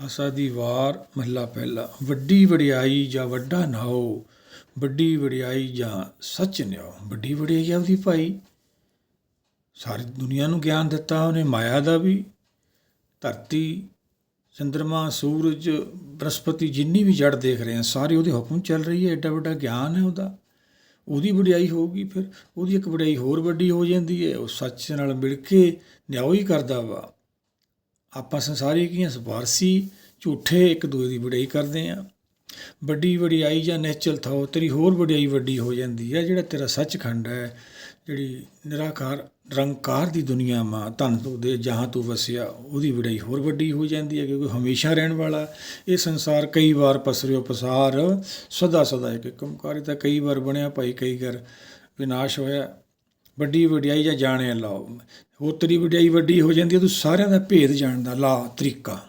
ਆਸਾ ਦੀ ਵਾਰ ਮਹਲਾ ਪਹਿਲਾ। ਵੱਡੀ ਵਡਿਆਈ ਜਾਂ ਵੱਡਾ ਨਾਓ ਵੱਡੀ ਵਡਿਆਈ ਜਾਂ ਸੱਚ ਨਿਓ ਵੱਡੀ ਵਡਿਆਈ ਆ ਉਹਦੀ ਭਾਈ। ਸਾਰੀ ਦੁਨੀਆ ਨੂੰ ਗਿਆਨ ਦਿੱਤਾ ਉਹਨੇ, ਮਾਇਆ ਦਾ ਵੀ। ਧਰਤੀ ਚੰ드ਰਮਾ ਸੂਰਜ, ਬ੍ਰਹਸਪਤੀ ਜਿੰਨੀ ਵੀ ਜੜ ਦੇਖ ਰਹੇ ਆ, ਸਾਰੇ ਉਹਦੇ ਹੁਕਮ ਚੱਲ ਰਹੀ ਹੈ ਐਡਾ ਵੱਡਾ ਗਿਆਨ ਹੈ ਉਹਦਾ। ਉਹਦੀ ਵਡਿਆਈ ਹੋਊਗੀ ਫਿਰ, ਉਹਦੀ ਇੱਕ ਵਡਿਆਈ ਹੋਰ ਵੱਡੀ ਹੋ ਜਾਂਦੀ ਹੈ, ਉਹ ਸੱਚ ਨਾਲ ਮਿਲ ਕੇ ਨਿਆਂ ਹੀ ਕਰਦਾ ਵਾ। ਆਪਾਂ ਸੰਸਾਰੀ ਕੀ ਹਾਂ ਝੂਠੇ ਇੱਕ ਦੂਜੇ ਦੀ ਵਡਿਆਈ ਕਰਦੇ ਆ। ਵੱਡੀ ਵਡਿਆਈ ਜਾਂ ਨਿਹਚਲ ਥਾਓ ਤੇਰੀ ਹੋਰ ਵਡਿਆਈ ਵੱਡੀ ਹੋ ਜਾਂਦੀ ਹੈ, ਜਿਹੜਾ ਤੇਰਾ ਸੱਚਖੰਡ ਹੈ, ਜਿਹੜੀ ਨਿਰਾਕਾਰ, ਨਿਰੰਕਾਰ ਦੀ ਦੁਨੀਆ ਮਾਂ, ਧੰਨ ਤੂੰ ਦੇ ਜਹਾਂ ਤੂੰ ਵਸਿਆ, ਉਹਦੀ ਵਡਿਆਈ ਹੋਰ ਵੱਡੀ ਹੋ ਜਾਂਦੀ ਹੈ, ਕਿਉਂਕਿ ਹਮੇਸ਼ਾ ਰਹਿਣ ਵਾਲਾ ਇਹ ਸੰਸਾਰ ਕਈ ਵਾਰ ਪਸਰਿਓ ਪਸਾਰ ਸਦਾ ਸਦਾ ਇੱਕ ਕੰਮਕਾਰੀ ਤਾਂ ਕਈ ਵਾਰ ਬਣਿਆ, ਭਾਈ ਕਈ ਵਾਰ ਵਿਨਾਸ਼ ਹੋਇਆ ਵੱਡੀ ਵਡਿਆਈ ਜਾਂ ਜਾਣਿਆ ਲਾਓ। ਹੋਰ ਤੇਰੀ ਵਡਿਆਈ ਵੱਡੀ ਹੋ ਜਾਂਦੀ ਹੈ ਤੂੰ ਸਾਰਿਆਂ ਦਾ ਭੇਦ ਜਾਣਦਾ, ਲਾ, ਤਰੀਕਾ।